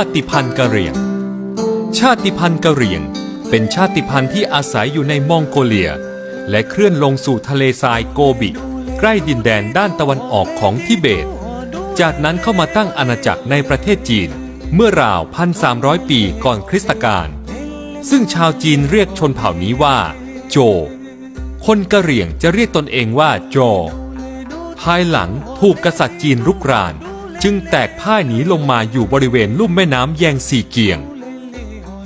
าติพันธุ์กะเหรี่ยง ชาติพันธุ์กะเหรี่ยง เป็นชาติพันธุ์ที่อาศัยอยู่ในมองโกเลีย และเคลื่อนลงสู่ทะเลทรายโกบิ ใกล้ดินแดนด้านตะวันออกของทิเบต จากนั้นเข้ามาตั้งอาณาจักรในประเทศจีน เมื่อราว 1,300 ปีก่อนคริสตกาลซึ่งชาวจีนเรียกชนเผ่านี้ว่า โจ คนกะเหรี่ยงจะเรียกตนเองว่าโจ ภายหลังถูกกษัตริย์จีนรุกราน จึงแตกพ่ายหนีลงมาอยู่บริเวณลุ่มแม่น้ำแยงซีเกียง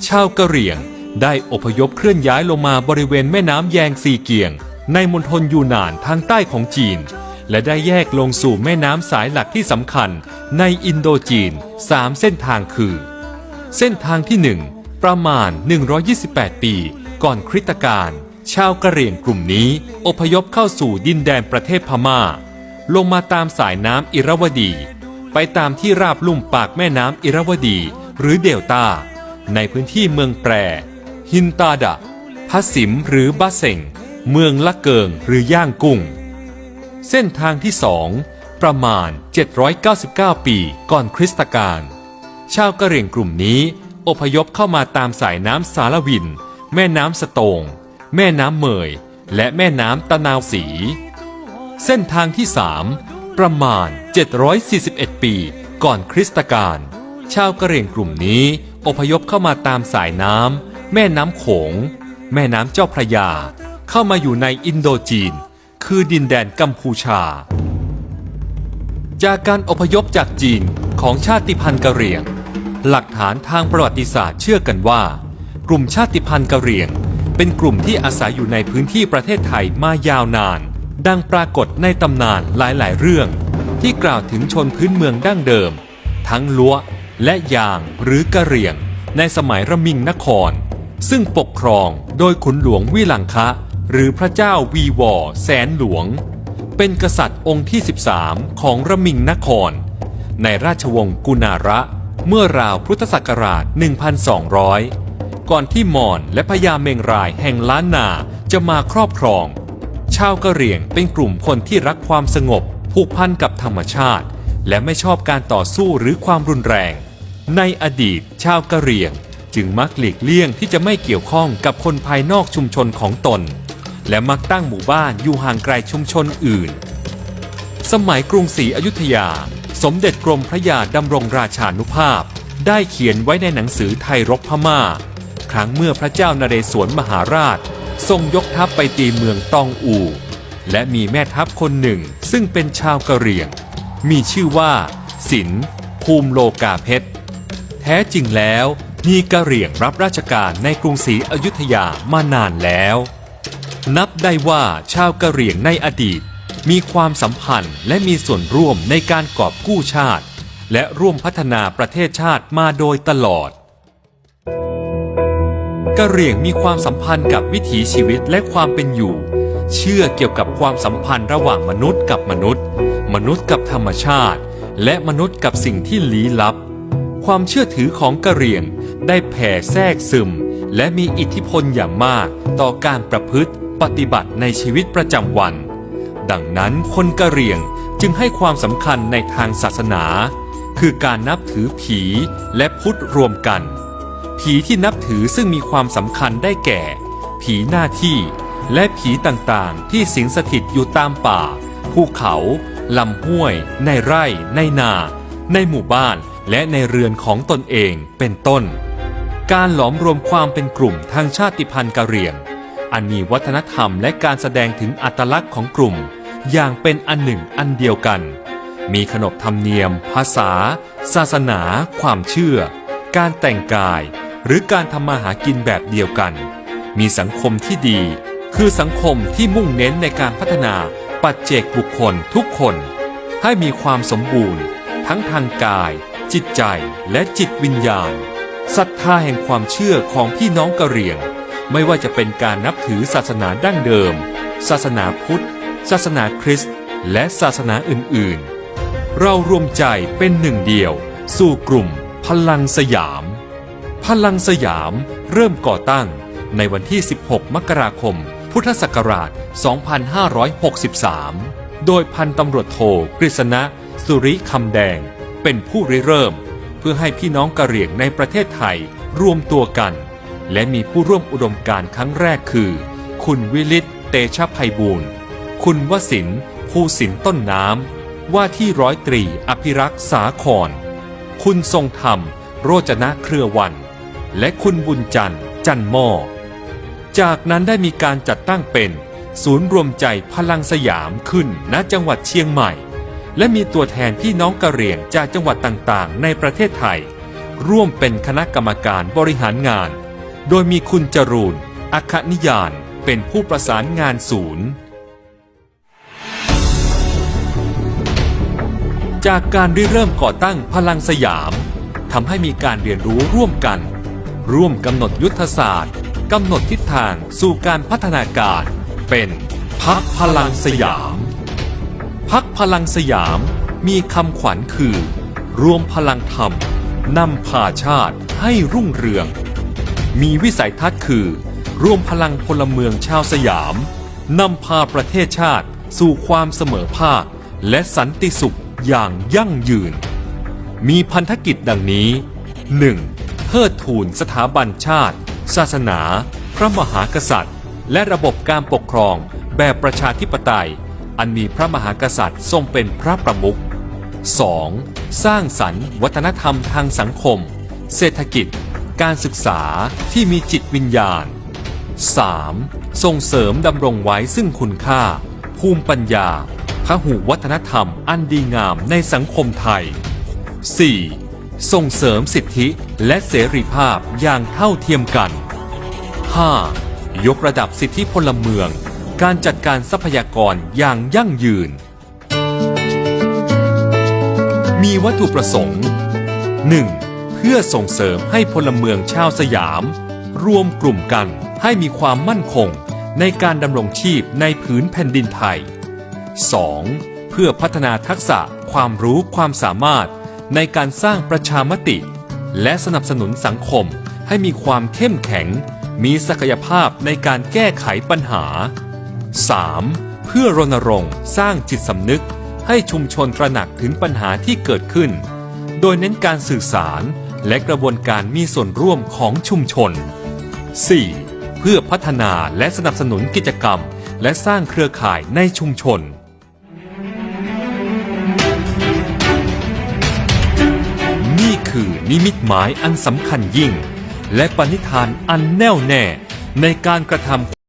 ชาวกะเหรี่ยงได้อพยพเคลื่อนย้ายลงมาบริเวณแม่น้ำแยงซีเกียง ในมณฑลยูนานทางใต้ของจีน และได้แยกลงสู่แม่น้ำสายหลักที่สำคัญในอินโดจีน 3 เส้นทางคือ เส้นทางที่ 1 ประมาณ 128 ปี ก่อนคริสตกาลชาวกะเหรี่ยงกลุ่มนี้อพยพเข้าสู่ดินแดนประเทศพม่า ลงมาตามสายน้ำอิรวดี ไปตามที่ราบลุ่มปากแม่น้ำอิรวดีหรือเดลตาในพื้นที่เมืองแปรฮินตาดะพัสิมหรือบาเซงเมืองละเกิงหรือย่างกุ้ง เส้นทางที่สองประมาณ 799 ปีก่อนคริสตกาลชาวกะเหรี่ยงกลุ่มนี้อพยพเข้ามาตามสายน้ำสารวิน แม่น้ำสโตง แม่น้ำเมย และแม่น้ำตะนาวสี เส้นทางที่สาม ประมาณ 741 ปี ก่อนคริสตกาลชาวกะเหรี่ยงกลุ่มนี้อพยพเข้ามาตามสายน้ำแม่น้ำโขง แม่น้ำเจ้าพระยา เข้ามาอยู่ในอินโดจีน คือดินแดนกัมพูชา จากการอพยพจากจีนของชาติพันธุ์กะเหรี่ยง หลักฐานทางประวัติศาสตร์เชื่อกันว่า กลุ่มชาติพันธุ์กะเหรี่ยง เป็นกลุ่มที่อาศัยอยู่ในพื้นที่ประเทศไทยมายาวนาน ดังปรากฏในตำนานหลายๆ เรื่อง ที่กล่าวถึงชนพื้นเมืองดั้งเดิม ทั้งลัวและยางหรือกะเหรี่ยง ในสมัยระมิงนคร ซึ่งปกครองโดยขุนหลวงวิลังคะ หรือพระเจ้าวีวอแสนหลวง เป็นกษัตริย์องค์ที่ 13 ของระมิงนคร ในราชวงศ์กุณาระเมื่อราวพุทธศักราช 1,200 ก่อนที่มอญและพญาเมงรายแห่งล้านนาจะมาครอบครอง ชาวกะเหรี่ยงเป็นกลุ่มคนที่รักความสงบ ผูกพันกับธรรมชาติ และไม่ชอบการต่อสู้หรือความรุนแรง ในอดีต ชาวกะเหรี่ยง จึงมักหลีกเลี่ยงที่จะไม่เกี่ยวข้องกับคนภายนอกชุมชนของตน และมักตั้งหมู่บ้านอยู่ห่างไกลชุมชนอื่น สมัยกรุงศรีอยุธยา สมเด็จกรมพระยาดำรงราชานุภาพ ได้เขียนไว้ในหนังสือไทยรบพม่า ครั้งเมื่อพระเจ้านเรศวรมหาราช ทรงยกทัพไปตีเมืองตองอู และมีแม่ทัพคนหนึ่งซึ่งเป็นชาวกะเหรี่ยง มีชื่อว่าสินภูมิโลกาเพชร แท้จริงแล้วมีกะเหรี่ยงรับราชการในกรุงศรีอยุธยามานานแล้ว นับได้ว่าชาวกะเหรี่ยงในอดีต มีความสัมพันธ์และมีส่วนร่วมในการกอบกู้ชาติ และร่วมพัฒนาประเทศชาติมาโดยตลอด กะเหรี่ยงมีความสัมพันธ์กับวิถีชีวิตและความเป็นอยู่ เชื่อเกี่ยวกับความสัมพันธ์ระหว่างมนุษย์กับมนุษย์ มนุษย์กับธรรมชาติ และมนุษย์กับสิ่งที่ลี้ลับ ความเชื่อถือของกะเหรี่ยงได้แผ่แทรกซึม และมีอิทธิพลอย่างมากต่อการประพฤติปฏิบัติในชีวิตประจำวัน ดังนั้นคนกะเหรี่ยงจึงให้ความสำคัญในทางศาสนา คือการนับถือผีและพุทธรวมกัน ผีที่นับถือซึ่งมีความสำคัญได้แก่ ผีหน้าที่ และผีต่างๆ ที่สิงสถิตอยู่ตามป่า ภูเขาลำห้วย ในไร่ ในนา ในหมู่บ้านและในเรือนของตนเองเป็นต้น การหลอมรวมความเป็นกลุ่มทางชาติพันธุ์กะเหรี่ยง อันมีวัฒนธรรมและการแสดงถึงอัตลักษณ์ของกลุ่ม อย่างเป็นอันหนึ่งอันเดียวกัน มีขนบธรรมเนียม ภาษา ศาสนา ความเชื่อ การแต่งกาย หรือการทำมาหากินแบบเดียวกัน มีสังคมที่ดี คือสังคมที่มุ่งเน้นในการพัฒนาปัจเจกบุคคลทุกคน ให้มีความสมบูรณ์ ทั้งทางกาย จิตใจและจิตวิญญาณศรัทธาแห่งความเชื่อของพี่น้องกะเหรี่ยง ไม่ว่าจะเป็นการนับถือศาสนาดั้งเดิม ศาสนาพุทธ ศาสนาคริสต์ และศาสนาอื่นๆ เรารวมใจเป็นหนึ่งเดียว สู่กลุ่มพลังสยาม พลังสยามเริ่มก่อตั้งในวันที่ 16 มกราคม พุทธศักราช 2563 โดยพันตำรวจโทกฤษณะ สุริคำแดง เป็นผู้ริเริ่ม เพื่อให้พี่น้องกะเหรี่ยงในประเทศไทยรวมตัวกัน และมีผู้ร่วมอุดมการครั้งแรกคือ คุณวิลิตเตชะไพบูลย์คุณวสินภูสินต้นน้ำ ว่าที่ร้อยตรีอภิรักษ์สาคร คุณทรงธรรม โรจนะเครือวัน และคุณบุญจันทร์จันหม้อจากนั้นได้มีการจัดตั้งเป็น ศูนย์รวมใจพลังสยามขึ้นณจังหวัดเชียงใหม่ และมีตัวแทนพี่น้องกะเหรี่ยงจากจังหวัดต่างๆ ในประเทศไทย ร่วมเป็นคณะกรรมการบริหารงาน โดยมีคุณจรูนอัคคนิยานเป็นผู้ประสานงานศูนย์ จากการริเริ่มก่อตั้งพลังสยามทำให้มีการเรียนรู้ร่วมกัน ร่วมกำหนดยุทธศาสตร์กำหนดทิศทางสู่การพัฒนาการ เป็นพักพลังสยาม พักพลังสยามมีคำขวัญคือ รวมพลังธรรมนำพาชาติให้รุ่งเรือง มีวิสัยทัศน์คือ รวมพลังพลเมืองชาวสยามนำพาประเทศชาติสู่ความเสมอภาค และสันติสุขอย่างยั่งยืน มีพันธกิจดังนี้ 1. เทิดทูนสถาบันชาติ ศาสนา พระมหากษัตริย์ และระบบการปกครองแบบประชาธิปไตย อันมีพระมหากษัตริย์ทรงเป็นพระประมุข 2. สร้างสรรค์ วัฒนธรรมทางสังคม เศรษฐกิจ การศึกษาที่มีจิตวิญญาณ 3. ส่งเสริมดำรงไว้ซึ่งคุณค่า ภูมิปัญญาพหุวัฒนธรรมอันดีงามในสังคมไทย 4. ส่งเสริมสิทธิและเสรีภาพอย่างเท่าเทียมกัน 5. ยกระดับสิทธิพลเมือง การจัดการทรัพยากรอย่างยั่งยืน มีวัตถุประสงค์ 1. เพื่อส่งเสริมให้พลเมืองชาวสยาม รวมกลุ่มกันให้มีความมั่นคงในการดำรงชีพในผืนแผ่นดินไทย 2. เพื่อพัฒนาทักษะความรู้ความสามารถ ในการสร้างประชามติ และสนับสนุนสังคมให้มีความเข้มแข็ง มีศักยภาพในการแก้ไขปัญหา 3. เพื่อรณรงค์สร้างจิตสำนึก ให้ชุมชนตระหนักถึงปัญหาที่เกิดขึ้น โดยเน้นการสื่อสารและกระบวนการมีส่วนร่วมของชุมชน 4. เพื่อพัฒนาและสนับสนุนกิจกรรม และสร้างเครือข่ายในชุมชน คือนิมิตหมายอันสำคัญยิ่ง และปณิธานอันแน่วแน่ในการกระทำ